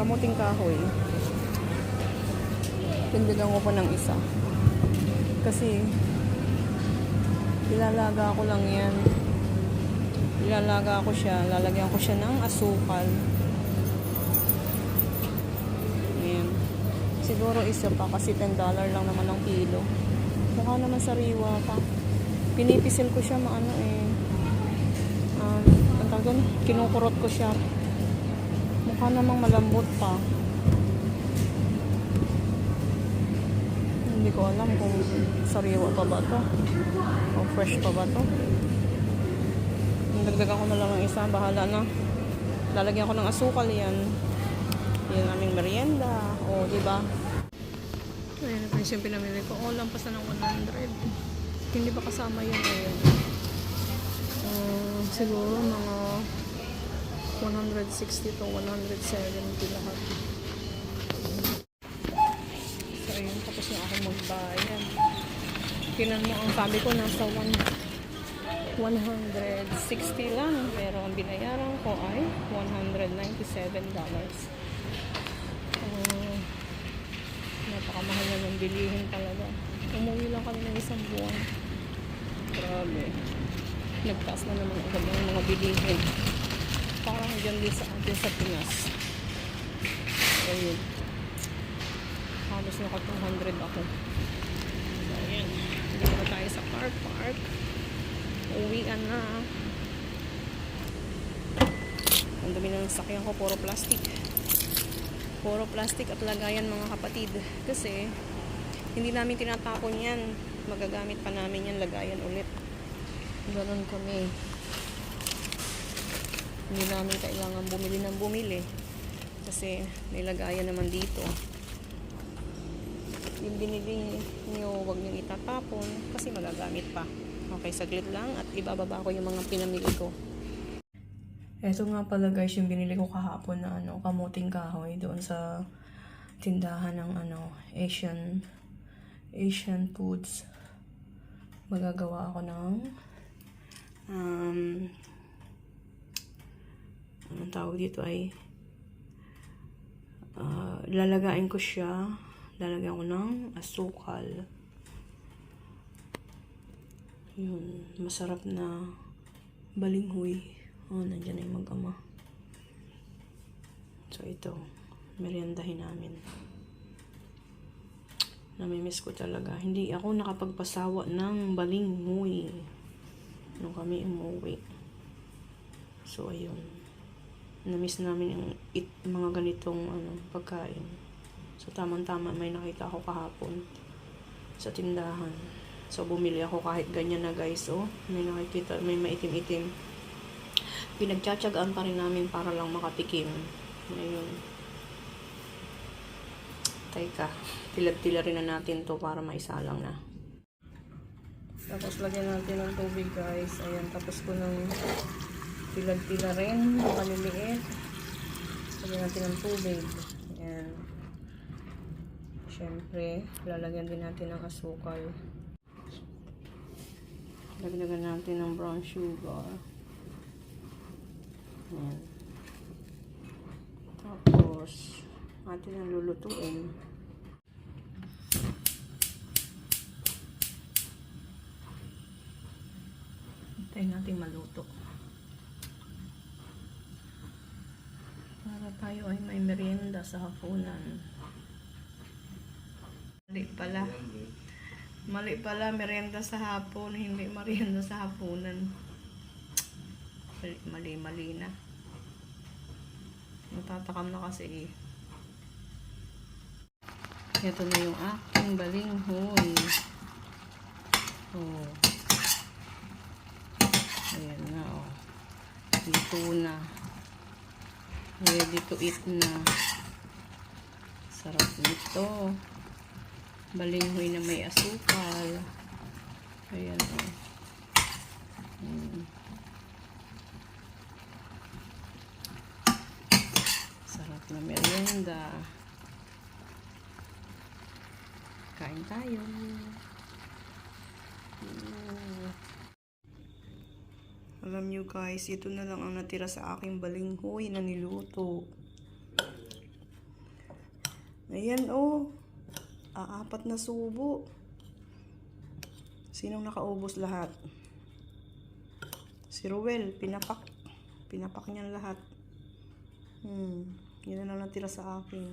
kamuting kahoy. Tindigan ko pa ng isa. Kasi, ilalaga ko lang yan. Ilalaga ko siya. Lalagyan ko siya ng asukal. Ayan. Siguro isa pa kasi $10 lang naman ang kilo. Mukha naman sariwa pa. Pinipisil ko siya maano eh. Um, ang tawag doon, kinukurot ko siya. Mukha namang malambot pa. Hindi ko alam kung sariwa pa ba to o fresh pa ba to. Dagdagan ko na lang ng isa, bahala na. Lalagyan ko ng asukal yan. Yan aming merienda. O, di ba? Ayan, yung pinamili ko. Oh, lampas na ng 100. Hindi ba kasama yun? Ayan. Uh, siguro mga 160 to 170 lahat. So, ayun. Tapos na ako magbayan. Tinan mo, ang sabi ko nasa 1 160 lang. Pero ang binayaran ko ay $197. Uh, napakamahal na ng bilihin talaga. Umuwi lang kami ng isang buwan. Grabe. Nagtaas na naman agad ng mga bilihin. Dyan din sa atin sa Pinas. Ayun. Halos naka 200 ako. So, ayan. Dito na tayo sa park park. Uwian na. Ang dami ng sakyan ko, puro plastic. Puro plastic at lagayan mga kapatid. Kasi, hindi namin tinatapon yan. Magagamit pa namin yan, lagayan ulit. Ganon kami. Hindi namin kailangan bumili ng bumili. Kasi, may lagayan naman dito. Yung binili nyo, wag nyo itatapon kasi magagamit pa. Okay, saglit lang at ibababa ko yung mga pinamili ko. Ito nga pala guys yung binili ko kahapon na ano, kamuting kahoy doon sa tindahan ng ano, Asian Asian foods. Magagawa ako ng um, anong tawag dito ay ah, lalagain ko siya. Lalagyan ko ng asukal. Yun masarap na balinghoy. Oh nandyan na yung mag-ama. So ito meriendahin namin. Namimiss ko talaga. Hindi ako nakapagpasawa ng balinghoy. Nung kami umuwi. So ayun namiss namin yung it, mga ganitong ano, pagkain. So tamang tama may nakita ako kahapon sa tindahan. So bumili ako kahit ganyan na guys oh. May nakikita may maitim-itim. Pinagtsatsagaan pa rin namin para lang makatikim. Ngayon teka tilad-tila rin na natin to para maisalang na. Tapos lagyan natin ng tubig guys. Ayan tapos ko ng tilad-tila rin maliliit. Lagyan natin ng tubig. Ayan. Syempre lalagyan din natin ng asukal. Lagyan natin ng brown sugar. Ayan. Tapos atin ang lulutuin. Hintayin natin maluto. Para tayo ay may merienda sa hapunan. Mali pala. Mali pala, merienda sa hapon, hindi merienda sa hapunan. Mali, mali, na. Natatakam na kasi eh. Ito na yung aking balinghoy. Oh. Ayan na, oh. Dito na. Ready to eat na. Sarap nito. Balinghoy na may asukal. Ayan, oh. Mm. Sarap na merienda. Kain tayo. Mm. Alam nyo guys, ito na lang ang natira sa aking balinghoy na niluto. Ayan, oh. Aapat na subo. Sinong nakaubos lahat? Si Ruel, pinapak. Pinapak niyan lahat. Hmm, yun na lang natira sa akin.